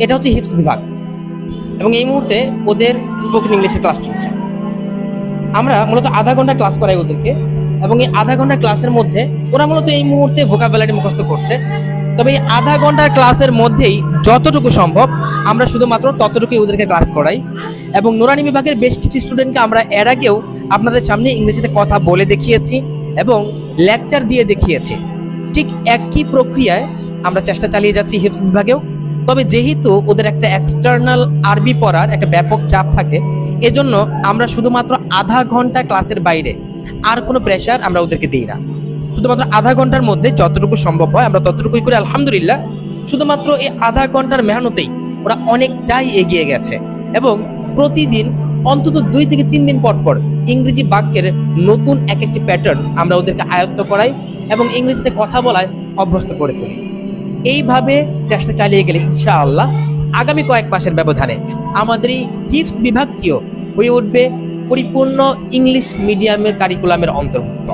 এটা হচ্ছে হিপস বিভাগ। এবং এই মুহূর্তে ওদের স্পোকেন ইংলিশে ক্লাস চলছে। আমরা মূলত আধা ঘণ্টা ক্লাস করাই ওদেরকে এবং এই আধা ঘণ্টা ক্লাসের মধ্যে ওরা মূলত এই মুহূর্তে ভোকাবুলারি মুখস্থ করছে। তবে এই আধা ঘণ্টার ক্লাসের মধ্যেই যতটুকু সম্ভব আমরা শুধুমাত্র ততটুকুই ওদেরকে ক্লাস করাই। এবং নুরানি বিভাগের বেশ কিছু স্টুডেন্টকে আমরা এর আগেও আপনাদের সামনে ইংরেজিতে কথা বলে দেখিয়েছি এবং লেকচার দিয়ে দেখিয়েছি। ঠিক একই প্রক্রিয়ায় আমরা চেষ্টা চালিয়ে যাচ্ছি হিপস বিভাগেও। তবে যেহেতু ওদের একটা এক্সটার্নাল আরবি পড়ার একটা ব্যাপক চাপ থাকে, এজন্য আমরা শুধুমাত্র আধা ঘণ্টা ক্লাসের বাইরে আর কোনো প্রেশার আমরা ওদেরকে দিই না। শুধুমাত্র আধা ঘণ্টার মধ্যে যতটুকু সম্ভব হয়, আমরা ততটুকুই করে আলহামদুলিল্লাহ, শুধুমাত্র এই আধা ঘণ্টার মেহনতেই ওরা অনেকটাই এগিয়ে গেছে এবং প্রতিদিন অন্তত দুই থেকে তিন দিন পর পর ইংরেজি বাক্যের নতুন এক একটি প্যাটার্ন আমরা ওদেরকে আয়ত্ত করাই এবং ইংরেজিতে কথা বলায় অভ্যস্ত করে তুলি। এইভাবে চেষ্টা চালিয়ে গেলে ইনশাআল্লাহ আগামী কয়েক মাসের ব্যবধানে আমাদের এই হিপস বিভাগটিও হয়ে উঠবে পরিপূর্ণ ইংলিশ মিডিয়ামের কারিকুলামের অন্তর্ভুক্ত।